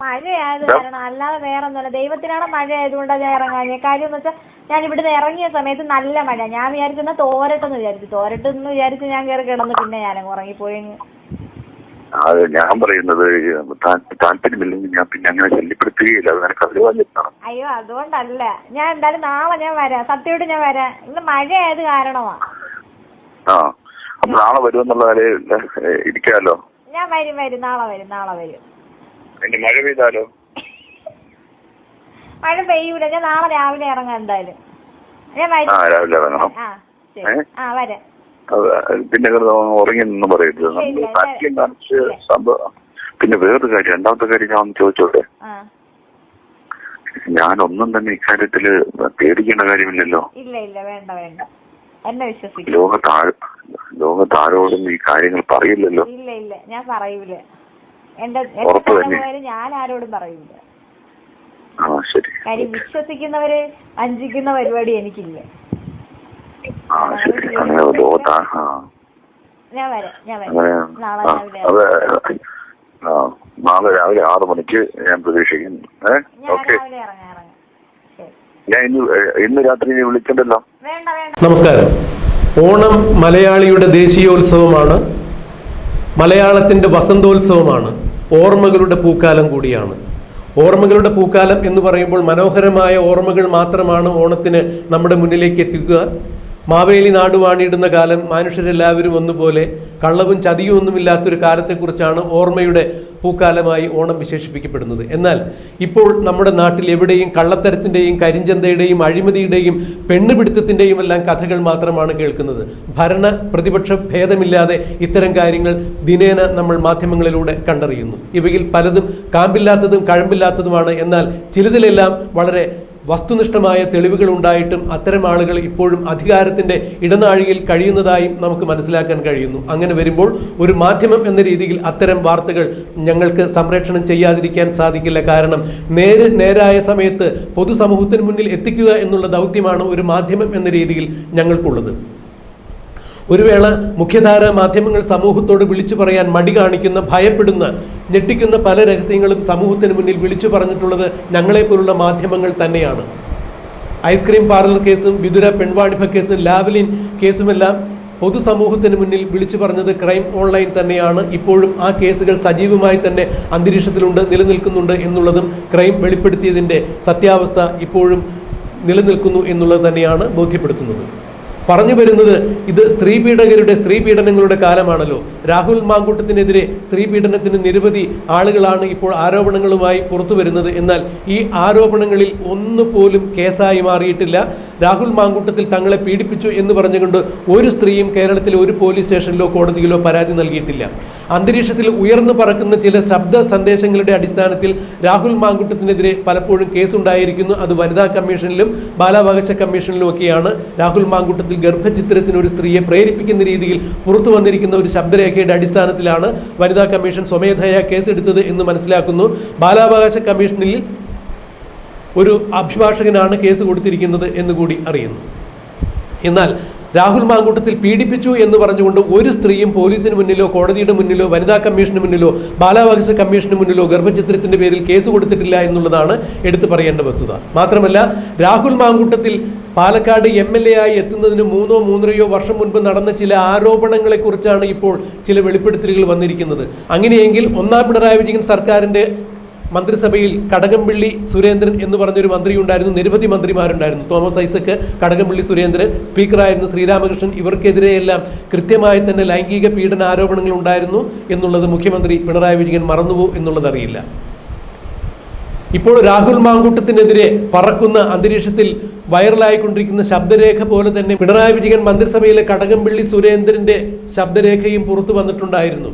മഴയായത് കാരണം അല്ലാതെ വേറെ ഒന്നുമല്ല ദൈവത്തിനാണ് മഴ ആയതുകൊണ്ടാണ് ഞാൻ ഇറങ്ങാഞ്ഞ. കാര്യം എന്ന് വെച്ചാൽ ഞാൻ ഇവിടുന്ന് ഇറങ്ങിയ സമയത്ത് നല്ല മഴ ഞാൻ വിചാരിച്ചെന്നാ തോരട്ടെന്ന് വിചാരിച്ചു. തോരട്ടെന്ന് വിചാരിച്ച് ഞാൻ കയറി കിടന്നു പിന്നെ ഞാൻ ഉറങ്ങിപ്പോയി അത് ഞാൻ പറയുന്നത് താല്പര്യമില്ലെങ്കിൽ ഞാൻ പിന്നെ അങ്ങനെ ശല്യപ്പെടുത്തുകയില്ല. അത് നിനക്ക് അറിയാൻ അയ്യോ അതുകൊണ്ടല്ല. ഞാൻ എന്തായാലും നാളെ ഞാൻ വരാം. സത്യമായിട്ട് ഞാൻ വരാം. ഇന്ന് മഴയായത് കാരണമാ. ആ അപ്പൊ നാളെ വരുമെന്നുള്ള കാര്യം ഇരിക്കാലോ? ഞാൻ വരും വരും. നാളെ വരും നാളെ വരും. ഇനി മഴ പെയ്താലോ? മഴ പെയ്യൂല. ഞാൻ നാളെ രാവിലെ ഇറങ്ങാം എന്തായാലും. ഞാൻ ആ വരും രാവിലെ ഇറങ്ങണം ആ ശരി. ഏ? ആ വരാം. അത് പിന്നെ കിടന്ന് ഉറങ്ങി നിന്ന് പറയരുത്. നമ്മൾ ഇല്ല, സംഭവം. പിന്നെ വേറൊരു കാര്യം. രണ്ടാമത്തെ കാര്യം ഞാൻ ഒന്ന് ചോദിച്ചോട്ടെ? ആ. ഞാനൊന്നും തന്നെ ഇക്കാര്യത്തിൽ പേടിക്കേണ്ട കാര്യമില്ലല്ലോ. ഇല്ല ഇല്ല. വേണ്ട വേണ്ട. എന്നെ വിശ്വസിക്കും. ലോകത്താരോടും ഈ കാര്യങ്ങൾ പറയില്ലല്ലോ. ഇല്ല ഇല്ല. ഞാൻ പറയൂല. എന്റെ. പേര് ഞാൻ ആരോടും പറയില്ല കാര്യം വിശ്വസിക്കുന്നവര് വഞ്ചിക്കുന്ന പരിപാടി എനിക്കില്ല. ഞാൻ വരാം ഞാൻ വരാം. നാളെ രാവിലെ അത് നാളെ രാവിലെ ആറ് മണിക്ക് ഞാൻ പ്രതീക്ഷിക്കുന്നു. ഏ? ഞാൻ ഓക്കെ. ഞാൻ ഇന്ന് ഇന്ന് രാത്രി വിളിച്ചിട്ടല്ലോ വേണ്ട വേണ്ട. നമസ്കാരം. ഓണം മലയാളിയുടെ ദേശീയോത്സവമാണ്. മലയാളത്തിന്റെ വസന്തോത്സവമാണ്. ഓർമ്മകളുടെ പൂക്കാലം കൂടിയാണ്. ഓർമ്മകളുടെ പൂക്കാലം എന്ന് പറയുമ്പോൾ മനോഹരമായ ഓർമ്മകൾ മാത്രമാണ് ഓണത്തിന് നമ്മുടെ മുന്നിലേക്ക് എത്തിക്കുക. മാവേലി നാട് വാണിയിടുന്ന കാലം മനുഷ്യരെല്ലാവരും ഒന്നുപോലെ കള്ളവും ചതിയും ഒന്നുമില്ലാത്തൊരു കാലത്തെക്കുറിച്ചാണ് ഓർമ്മയുടെ പൂക്കാലമായി ഓണം വിശേഷിപ്പിക്കപ്പെടുന്നത്. എന്നാൽ ഇപ്പോൾ നമ്മുടെ നാട്ടിൽ എവിടെയും കള്ളത്തരത്തിന്റെയും കരിഞ്ചന്തയുടെയും അഴിമതിയുടെയും പെണ്ണുപിടുത്തത്തിന്റെയും എല്ലാം കഥകൾ മാത്രമാണ് കേൾക്കുന്നത്. ഭരണ പ്രതിപക്ഷ ഭേദമില്ലാതെ ഇത്തരം കാര്യങ്ങൾ ദിനേന നമ്മൾ മാധ്യമങ്ങളിലൂടെ കണ്ടറിയുന്നു. ഇവയിൽ പലതും കാമ്പില്ലാത്തതും കഴമ്പില്ലാത്തതുമാണ്. എന്നാൽ ചിലതിലെല്ലാം വളരെ വസ്തുനിഷ്ഠമായ തെളിവുകൾ ഉണ്ടായിട്ടും അത്തരം ആളുകൾ ഇപ്പോഴും അധികാരത്തിന്റെ ഇടനാഴിയിൽ കഴിയുന്നതായും നമുക്ക് മനസ്സിലാക്കാൻ കഴിയുന്നു. അങ്ങനെ വരുമ്പോൾ ഒരു മാധ്യമം എന്ന രീതിയിൽ അത്തരം വാർത്തകൾ ഞങ്ങൾക്ക് സംപ്രേഷണം ചെയ്യാതിരിക്കാൻ സാധിക്കില്ല. കാരണം നേര് നേരായ സമയത്ത് പൊതുസമൂഹത്തിന് മുന്നിൽ എത്തിക്കുക എന്നുള്ള ദൗത്യമാണ് ഒരു മാധ്യമം എന്ന രീതിയിൽ ഞങ്ങൾക്കുള്ളത്. ഒരു വേള മുഖ്യധാര മാധ്യമങ്ങൾ സമൂഹത്തോട് വിളിച്ചു പറയാൻ മടി കാണിക്കുന്ന ഭയപ്പെടുന്ന ഞെട്ടിക്കുന്ന പല രഹസ്യങ്ങളും സമൂഹത്തിന് മുന്നിൽ വിളിച്ചു പറഞ്ഞിട്ടുള്ളത് ഞങ്ങളെപ്പോലുള്ള മാധ്യമങ്ങൾ തന്നെയാണ്. ഐസ്ക്രീം പാർലർ കേസും വിതുര പെൺവാണിഭ കേസും ലാവലിൻ കേസുമെല്ലാം പൊതുസമൂഹത്തിന് മുന്നിൽ വിളിച്ചു പറഞ്ഞത് ക്രൈം ഓൺലൈൻ തന്നെയാണ്. ഇപ്പോഴും ആ കേസുകൾ സജീവമായി തന്നെ അന്തരീക്ഷത്തിലുണ്ട് നിലനിൽക്കുന്നുണ്ട് എന്നുള്ളതും ക്രൈം വെളിപ്പെടുത്തിയതിന്റെ സത്യാവസ്ഥ ഇപ്പോഴും നിലനിൽക്കുന്നു എന്നുള്ളത് തന്നെയാണ് ബോധ്യപ്പെടുത്തുന്നത്. പറഞ്ഞു വരുന്നത് ഇത് സ്ത്രീ പീഡകരുടെ സ്ത്രീ പീഡനങ്ങളുടെ കാലമാണല്ലോ. രാഹുൽ മാങ്കൂട്ടത്തിനെതിരെ സ്ത്രീ പീഡനത്തിന് നിരവധി ആളുകളാണ് ഇപ്പോൾ ആരോപണങ്ങളുമായി പുറത്തു വരുന്നത്. എന്നാൽ ഈ ആരോപണങ്ങളിൽ ഒന്നുപോലും കേസായി മാറിയിട്ടില്ല. രാഹുൽ മാങ്കൂട്ടത്തിൽ തങ്ങളെ പീഡിപ്പിച്ചു എന്ന് പറഞ്ഞുകൊണ്ട് ഒരു സ്ത്രീയും കേരളത്തിലെ ഒരു പോലീസ് സ്റ്റേഷനിലോ കോടതിയിലോ പരാതി നൽകിയിട്ടില്ല. അന്തരീക്ഷത്തിൽ ഉയർന്നു പറക്കുന്ന ചില ശബ്ദ സന്ദേശങ്ങളുടെ അടിസ്ഥാനത്തിൽ രാഹുൽ മാങ്കുട്ടത്തിനെതിരെ പലപ്പോഴും കേസുണ്ടായിരിക്കുന്നു. അത് വനിതാ കമ്മീഷനിലും ബാലാവകാശ കമ്മീഷനിലും ഒക്കെയാണ് രാഹുൽ മാങ്കുട്ടത്തിൽ ഗർഭചിത്രത്തിന് ഒരു സ്ത്രീയെ പ്രേരിപ്പിക്കുന്ന രീതിയിൽ പുറത്തു വന്നിരിക്കുന്ന ഒരു ശബ്ദരേഖയുടെ അടിസ്ഥാനത്തിലാണ് വനിതാ കമ്മീഷൻ സ്വമേധയാ കേസെടുത്തത് എന്ന് മനസ്സിലാക്കുന്നു. ബാലാവകാശ കമ്മീഷനിൽ ഒരു അഭിഭാഷകനാണ് കേസ് കൊടുത്തിരിക്കുന്നത് എന്ന് കൂടി അറിയുന്നു. എന്നാൽ രാഹുൽ മാങ്കൂട്ടത്തിൽ പീഡിപ്പിച്ചു എന്ന് പറഞ്ഞുകൊണ്ട് ഒരു സ്ത്രീയും പോലീസിന് മുന്നിലോ കോടതിയുടെ മുന്നിലോ വനിതാ കമ്മീഷന് മുന്നിലോ ബാലാവകാശ കമ്മീഷന് മുന്നിലോ ഗർഭചിത്രത്തിന്റെ പേരിൽ കേസ് കൊടുത്തിട്ടില്ല എന്നുള്ളതാണ് എടുത്തു പറയേണ്ട വസ്തുത. മാത്രമല്ല Rahul Mamkootathil Palakkad M L A ആയി എത്തുന്നതിന് മൂന്നോ മൂന്നരയോ വർഷം മുൻപ് നടന്ന ചില ആരോപണങ്ങളെക്കുറിച്ചാണ് ഇപ്പോൾ ചില വെളിപ്പെടുത്തലുകൾ വന്നിരിക്കുന്നത്. അങ്ങനെയെങ്കിൽ ഒന്നാം പിണറായി വിജയൻ സർക്കാരിന്റെ മന്ത്രിസഭയിൽ കടകംപള്ളി സുരേന്ദ്രൻ എന്ന് പറഞ്ഞൊരു മന്ത്രി ഉണ്ടായിരുന്നു നിരവധി മന്ത്രിമാരുണ്ടായിരുന്നു. തോമസ് ഐസക്ക് കടകംപള്ളി സുരേന്ദ്രൻ സ്പീക്കറായിരുന്ന ശ്രീരാമകൃഷ്ണൻ. ഇവർക്കെതിരെയെല്ലാം കൃത്യമായി തന്നെ ലൈംഗിക പീഡന ആരോപണങ്ങൾ ഉണ്ടായിരുന്നു എന്നുള്ളത് മുഖ്യമന്ത്രി പിണറായി വിജയൻ മറന്നുപോകും എന്നുള്ളതറിയില്ല ഇപ്പോൾ രാഹുൽ മാങ്കൂട്ടത്തിനെതിരെ പറക്കുന്ന അന്തരീക്ഷത്തിൽ വൈറലായിക്കൊണ്ടിരിക്കുന്ന ശബ്ദരേഖ പോലെ തന്നെ പിണറായി വിജയൻ മന്ത്രിസഭയിലെ കടകംപള്ളി സുരേന്ദ്രന്റെ ശബ്ദരേഖയും പുറത്തു വന്നിട്ടുണ്ടായിരുന്നു.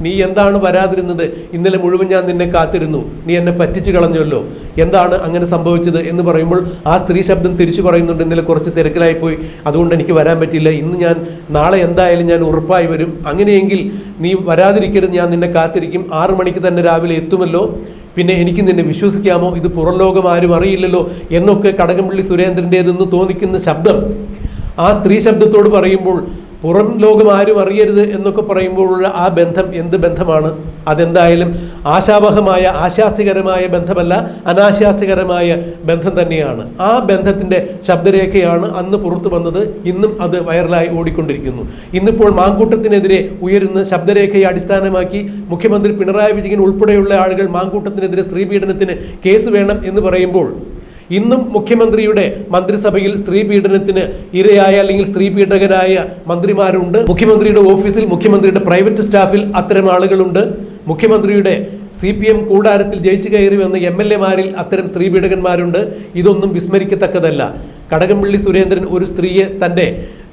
നീ എന്താണ് വരാതിരുന്നത്? ഇന്നലെ മുഴുവൻ ഞാൻ നിന്നെ കാത്തിരുന്നു. നീ എന്നെ പറ്റിച്ചു കളഞ്ഞല്ലോ. എന്താണ് അങ്ങനെ സംഭവിച്ചത് എന്ന് പറയുമ്പോൾ ആ സ്ത്രീ ശബ്ദം തിരിച്ചു പറയുന്നുണ്ട്. ഇന്നലെ കുറച്ച് തിരക്കിലായി പോയി. അതുകൊണ്ട് എനിക്ക് വരാൻ പറ്റില്ല. ഇന്ന് ഞാൻ നാളെ എന്തായാലും ഞാൻ ഉറപ്പായി വരും. അങ്ങനെയെങ്കിൽ നീ വരാതിരിക്കരുത്. ഞാൻ നിന്നെ കാത്തിരിക്കും. ആറു മണിക്ക് തന്നെ രാവിലെ എത്തുമല്ലോ. പിന്നെ എനിക്ക് നിന്നെ വിശ്വസിക്കാമോ? ഇത് പുറം ലോകം ആരും അറിയില്ലല്ലോ എന്നൊക്കെ കടകംപള്ളി സുരേന്ദ്രന്റേതെന്ന് തോന്നിക്കുന്ന ശബ്ദം. ആ സ്ത്രീ ശബ്ദത്തോട് പറയുമ്പോൾ പുറം ലോകം ആരും അറിയരുത് എന്നൊക്കെ പറയുമ്പോഴുള്ള ആ ബന്ധം എന്ത് ബന്ധമാണ്? അതെന്തായാലും ആശാവഹമായ ആശാസ്യകരമായ ബന്ധമല്ല അനാശാസ്യകരമായ ബന്ധം തന്നെയാണ്. ആ ബന്ധത്തിന്റെ ശബ്ദരേഖയാണ് അന്ന് പുറത്തു വന്നത്. ഇന്നും അത് വൈറലായി ഓടിക്കൊണ്ടിരിക്കുന്നു. ഇന്നിപ്പോൾ മാങ്കൂട്ടത്തിനെതിരെ ഉയരുന്ന ശബ്ദരേഖയെ അടിസ്ഥാനമാക്കി മുഖ്യമന്ത്രി പിണറായി വിജയൻ ഉൾപ്പെടെയുള്ള ആളുകൾ മാങ്കൂട്ടത്തിനെതിരെ സ്ത്രീപീഡനത്തിന് കേസ് വേണം എന്ന് പറയുമ്പോൾ ഇന്നും മുഖ്യമന്ത്രിയുടെ മന്ത്രിസഭയിൽ സ്ത്രീ പീഡനത്തിന് ഇരയായ അല്ലെങ്കിൽ സ്ത്രീ പീഡകരായ മന്ത്രിമാരുണ്ട്. മുഖ്യമന്ത്രിയുടെ ഓഫീസിൽ മുഖ്യമന്ത്രിയുടെ പ്രൈവറ്റ് സ്റ്റാഫിൽ അത്തരം ആളുകളുണ്ട്. മുഖ്യമന്ത്രിയുടെ സി പി എം കൂടാരത്തിൽ ജയിച്ചു കയറി വന്ന എം എൽ എമാരിൽ അത്തരം സ്ത്രീ പീഡകന്മാരുണ്ട്. ഇതൊന്നും വിസ്മരിക്കത്തക്കതല്ല. കടകംപള്ളി സുരേന്ദ്രൻ ഒരു സ്ത്രീയെ തന്റെ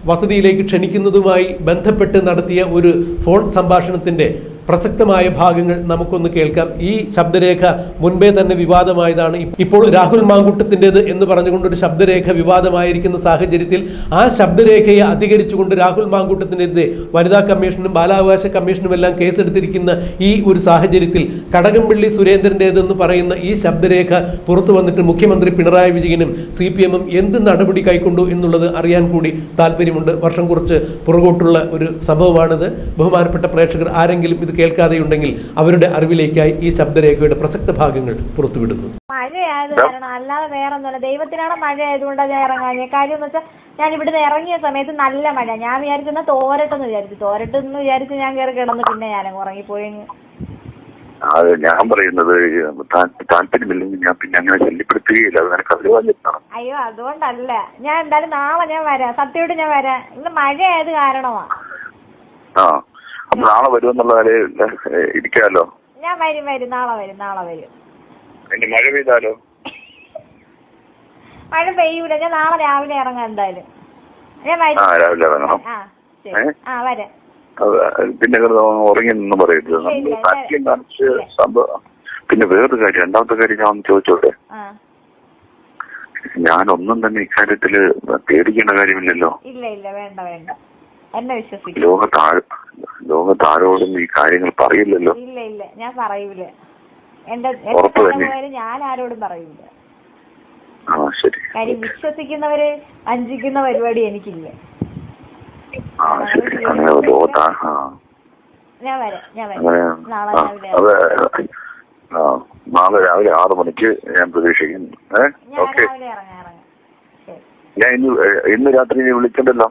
വസതിയിലേക്ക് ക്ഷണിക്കുന്നതുമായി ബന്ധപ്പെട്ട് നടത്തിയ ഒരു ഫോൺ സംഭാഷണത്തിന്റെ പ്രസക്തമായ ഭാഗങ്ങൾ നമുക്കൊന്ന് കേൾക്കാം. ഈ ശബ്ദരേഖ മുൻപേ തന്നെ വിവാദമായതാണ്. ഇപ്പോൾ രാഹുൽ മാങ്കുട്ടത്തിന്റെത് എന്ന് പറഞ്ഞുകൊണ്ട് ഒരു ശബ്ദരേഖ വിവാദമായിരിക്കുന്ന സാഹചര്യത്തിൽ ആ ശബ്ദരേഖയെ അധികരിച്ചുകൊണ്ട് രാഹുൽ മാങ്കൂട്ടത്തിനെതിരെ വനിതാ കമ്മീഷനും ബാലാവകാശ കമ്മീഷനും എല്ലാം കേസെടുത്തിരിക്കുന്ന ഈ ഒരു സാഹചര്യത്തിൽ കടകംപള്ളി സുരേന്ദ്രന്റേതെന്ന് പറയുന്ന ഈ ശബ്ദരേഖ പുറത്തു വന്നിട്ട് മുഖ്യമന്ത്രി പിണറായി വിജയനും സി പി എമ്മും എന്ത് നടപടി കൈക്കൊണ്ടു എന്നുള്ളത് അറിയാൻ കൂടി താല്പര്യമുണ്ട്. വർഷം കുറച്ച് പുറകോട്ടുള്ള ഒരു സംഭവമാണിത്. ബഹുമാനപ്പെട്ട പ്രേക്ഷകർ ആരെങ്കിലും ഇത് കേൾക്കാതെയുണ്ടെങ്കിൽ അവരുടെ അറിവിലേക്കായി ഈ ശബ്ദരേഖയുടെ പ്രസക്ത ഭാഗങ്ങൾ പുറത്തുവിടുന്നു. മഴയായത് കാരണം അല്ലാതെ വേറെ ഒന്നുമില്ല ദൈവത്തിനാണ് മഴ ആയതുകൊണ്ടാണ് ഞാൻ ഇറങ്ങാഞ്ഞ. കാര്യം എന്ന് വെച്ചാൽ ഞാൻ ഇവിടുന്ന് ഇറങ്ങിയ സമയത്ത് നല്ല മഴ ഞാൻ വിചാരിച്ചെന്നാ തോരട്ടെന്ന് വിചാരിച്ചു. തോരട്ടെന്ന് വിചാരിച്ച് ഞാൻ കയറി കിടന്നു പിന്നെ ഞാനങ്ങ് ഉറങ്ങിപ്പോയി അത് ഞാൻ പറയുന്നത് താല്പര്യമില്ലെങ്കിൽ ഞാൻ പിന്നെ അങ്ങനെ ശല്യപ്പെടുത്തുകയില്ല. അത് നിനക്ക് അറിയാൻ അയ്യോ അതുകൊണ്ടല്ല. ഞാൻ എന്തായാലും നാളെ ഞാൻ വരാം. സത്യമായിട്ട് ഞാൻ വരാം. ഇന്ന് മഴയായത് കാരണമാ. ആ. നാളെ വരുമെന്നുള്ള നിലയിൽ ഏ, ഇരിക്കാലോ ഞാൻ വരും വരും. നാളെ വരും നാളെ വരും. ഇനി മഴ പെയ്താലോ? മഴ പെയ്യൂല. ഞാൻ നാളെ രാവിലെ ഇറങ്ങാം എന്തായാലും. ഞാൻ ആ വരും രാവിലെ ഇറങ്ങണം. ആ ശരി. ആ വരാം. പിന്നെ ഉറങ്ങി നിന്ന് പറയരുത്. ഇല്ല, ഇല്ല. കാണിച്ച് സംഭവം പിന്നെ വേറൊരു കാര്യം. രണ്ടാമത്തെ കാര്യം ഞാൻ ഒന്ന് ചോദിച്ചോട്ടെ? ഞാനൊന്നും തന്നെ ഇക്കാര്യത്തിൽ പേടിക്കേണ്ട കാര്യമില്ലല്ലോ. ഇല്ല വേണ്ട വേണ്ട ലോകത്താരോടും ഈ കാര്യങ്ങൾ പറയില്ലല്ലോ. ഇല്ല ഇല്ല ഞാൻ പറയൂല. എന്റെ ഉറപ്പ് എന്റെ തന്നെ. ഞാൻ ആരോടും പറയൂല. ആ ശരി. കാര്യം വിശ്വസിക്കുന്നവര് വഞ്ചിക്കുന്ന പരിപാടി എനിക്കില്ല. ആ ശരി. അങ്ങനെ ലോകത്താ ആ. ഞാൻ വരാം ഞാൻ വരാം. അങ്ങനെ നാളെ ആ, രാവിലെ അത് ആ നാളെ രാവിലെ ആറ് മണിക്ക് ഞാൻ പ്രതീക്ഷിക്കുന്നു. ഏ ഞാൻ ഓക്കെ. രാവിലെ ഇറങ്ങാം ഇറങ്ങാം. ശരി. ഞാൻ ഇന്ന് ഏ, ഇന്ന് രാത്രി നീ വിളിക്കണ്ടല്ലോ?